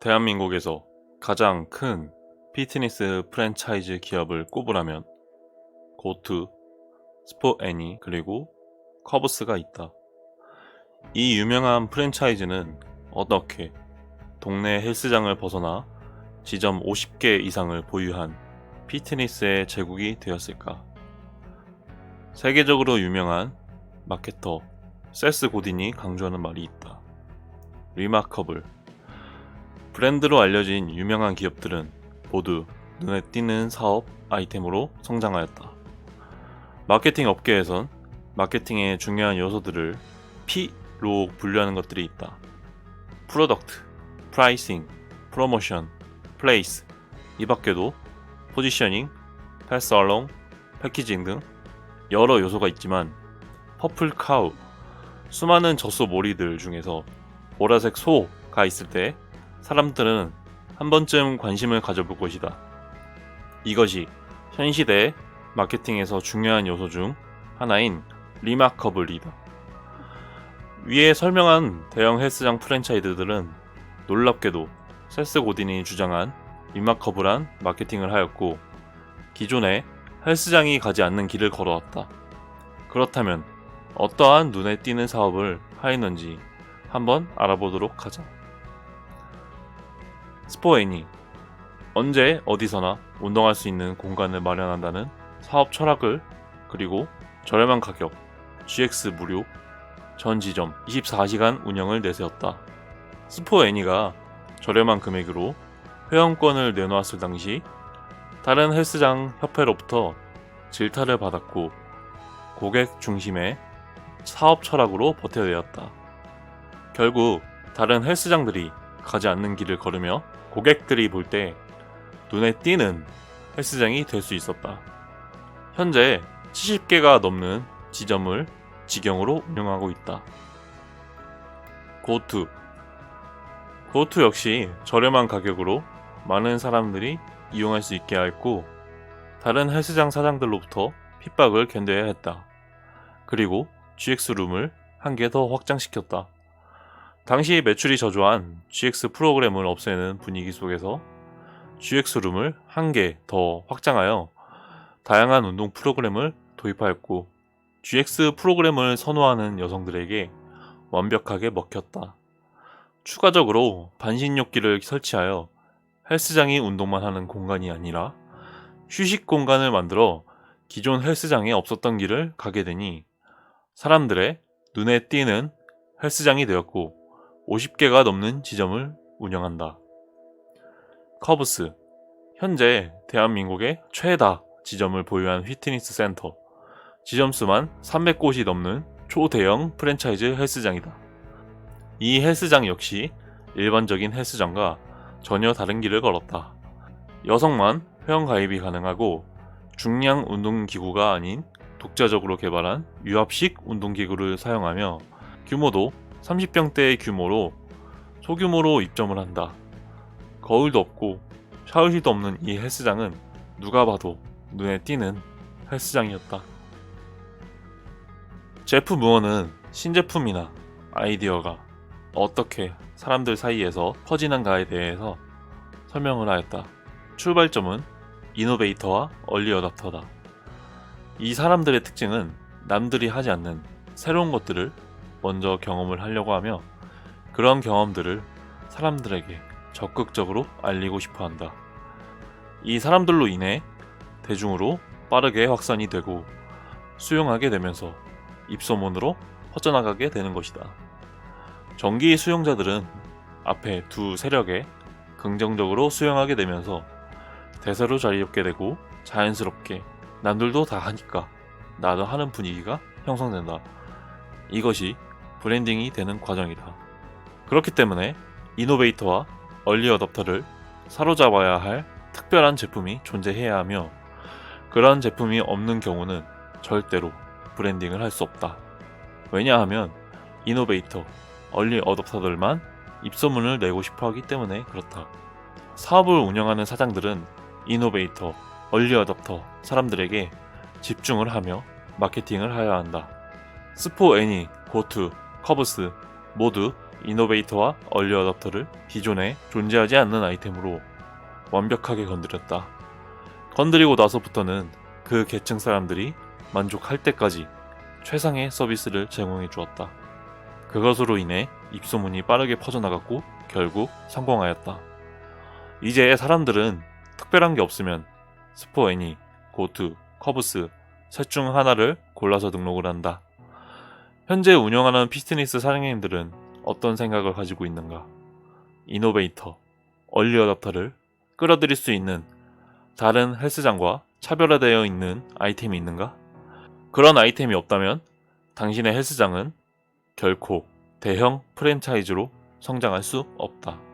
대한민국에서 가장 큰 피트니스 프랜차이즈 기업을 꼽으라면 고투, 스포애니 그리고 커브스가 있다. 이 유명한 프랜차이즈는 어떻게 동네 헬스장을 벗어나 지점 50개 이상을 보유한 피트니스의 제국이 되었을까? 세계적으로 유명한 마케터 세스 고딘이 강조하는 말이 있다. 리마커블 브랜드로 알려진 유명한 기업들은 모두 눈에 띄는 사업 아이템으로 성장하였다. 마케팅 업계에선 마케팅의 중요한 요소들을 P로 분류하는 것들이 있다. 프로덕트, 프라이싱, 프로모션, 플레이스 이 밖에도 포지셔닝, 패스 알롱, 패키징 등 여러 요소가 있지만 퍼플 카우 수많은 젖소 모리들 중에서 보라색 소가 있을 때 사람들은 한 번쯤 관심을 가져볼 것이다. 이것이 현 시대의 마케팅에서 중요한 요소 중 하나인 리마커블이다. 위에 설명한 대형 헬스장 프랜차이즈들은 놀랍게도 세스 고딘이 주장한 리마커블한 마케팅을 하였고 기존에 헬스장이 가지 않는 길을 걸어왔다. 그렇다면 어떠한 눈에 띄는 사업을 하였는지 한번 알아보도록 하자. 스포애니 언제 어디서나 운동할 수 있는 공간을 마련한다는 사업 철학을 그리고 저렴한 가격 GX 무료 전 지점 24시간 운영을 내세웠다. 스포애니가 저렴한 금액으로 회원권을 내놓았을 당시 다른 헬스장 협회로부터 질타를 받았고 고객 중심의 사업 철학으로 버텨내었다. 결국 다른 헬스장들이 가지 않는 길을 걸으며 고객들이 볼 때 눈에 띄는 헬스장이 될 수 있었다. 현재 70개가 넘는 지점을 직영으로 운영하고 있다. 고투 고투 역시 저렴한 가격으로 많은 사람들이 이용할 수 있게 하였고 다른 헬스장 사장들로부터 핍박을 견뎌야 했다. 그리고 GX룸을 한 개 더 확장시켰다. 당시 매출이 저조한 GX 프로그램을 없애는 분위기 속에서 GX룸을 한 개 더 확장하여 다양한 운동 프로그램을 도입하였고 GX 프로그램을 선호하는 여성들에게 완벽하게 먹혔다. 추가적으로 반신욕기를 설치하여 헬스장이 운동만 하는 공간이 아니라 휴식 공간을 만들어 기존 헬스장에 없었던 길을 가게 되니 사람들의 눈에 띄는 헬스장이 되었고 50개가 넘는 지점을 운영한다. 커브스 현재 대한민국의 최다 지점을 보유한 피트니스 센터 지점 수만 300곳이 넘는 초대형 프랜차이즈 헬스장이다. 이 헬스장 역시 일반적인 헬스장과 전혀 다른 길을 걸었다. 여성만 회원 가입이 가능하고 중량 운동기구가 아닌 독자적으로 개발한 유압식 운동기구를 사용하며 규모도 30평대의 규모로 소규모로 입점을 한다. 거울도 없고 샤워실도 없는 이 헬스장은 누가 봐도 눈에 띄는 헬스장이었다. 제프 무어는 신제품이나 아이디어가 어떻게 사람들 사이에서 퍼지는가에 대해서 설명을 하였다. 출발점은 이노베이터와 얼리 어답터다. 이 사람들의 특징은 남들이 하지 않는 새로운 것들을 먼저 경험을 하려고 하며 그런 경험들을 사람들에게 적극적으로 알리고 싶어 한다. 이 사람들로 인해 대중으로 빠르게 확산이 되고 수용하게 되면서 입소문으로 퍼져나가게 되는 것이다. 정기 수용자들은 앞에 두 세력에 긍정적으로 수용하게 되면서 대세로 자리 잡게 되고 자연스럽게 남들도 다 하니까 나도 하는 분위기가 형성된다. 이것이 브랜딩이 되는 과정이다. 그렇기 때문에 이노베이터와 얼리 어답터를 사로잡아야 할 특별한 제품이 존재해야 하며 그러한 제품이 없는 경우는 절대로 브랜딩을 할 수 없다. 왜냐하면 이노베이터, 얼리 어답터들만 입소문을 내고 싶어 하기 때문에 그렇다. 사업을 운영하는 사장들은 이노베이터, 얼리 어답터 사람들에게 집중을 하며 마케팅을 하여야 한다. 스포 애니, 고투, 커브스 모두 이노베이터와 얼리 어답터를 기존에 존재하지 않는 아이템으로 완벽하게 건드렸다. 건드리고 나서부터는 그 계층 사람들이 만족할 때까지 최상의 서비스를 제공해 주었다. 그것으로 인해 입소문이 빠르게 퍼져나갔고 결국 성공하였다. 이제 사람들은 특별한 게 없으면 스포 애니, 고투, 커브스 셋 중 하나를 골라서 등록을 한다. 현재 운영하는 피트니스 사장님들은 어떤 생각을 가지고 있는가? 이노베이터, 얼리 어답터를 끌어들일 수 있는 다른 헬스장과 차별화되어 있는 아이템이 있는가? 그런 아이템이 없다면 당신의 헬스장은 결코 대형 프랜차이즈로 성장할 수 없다.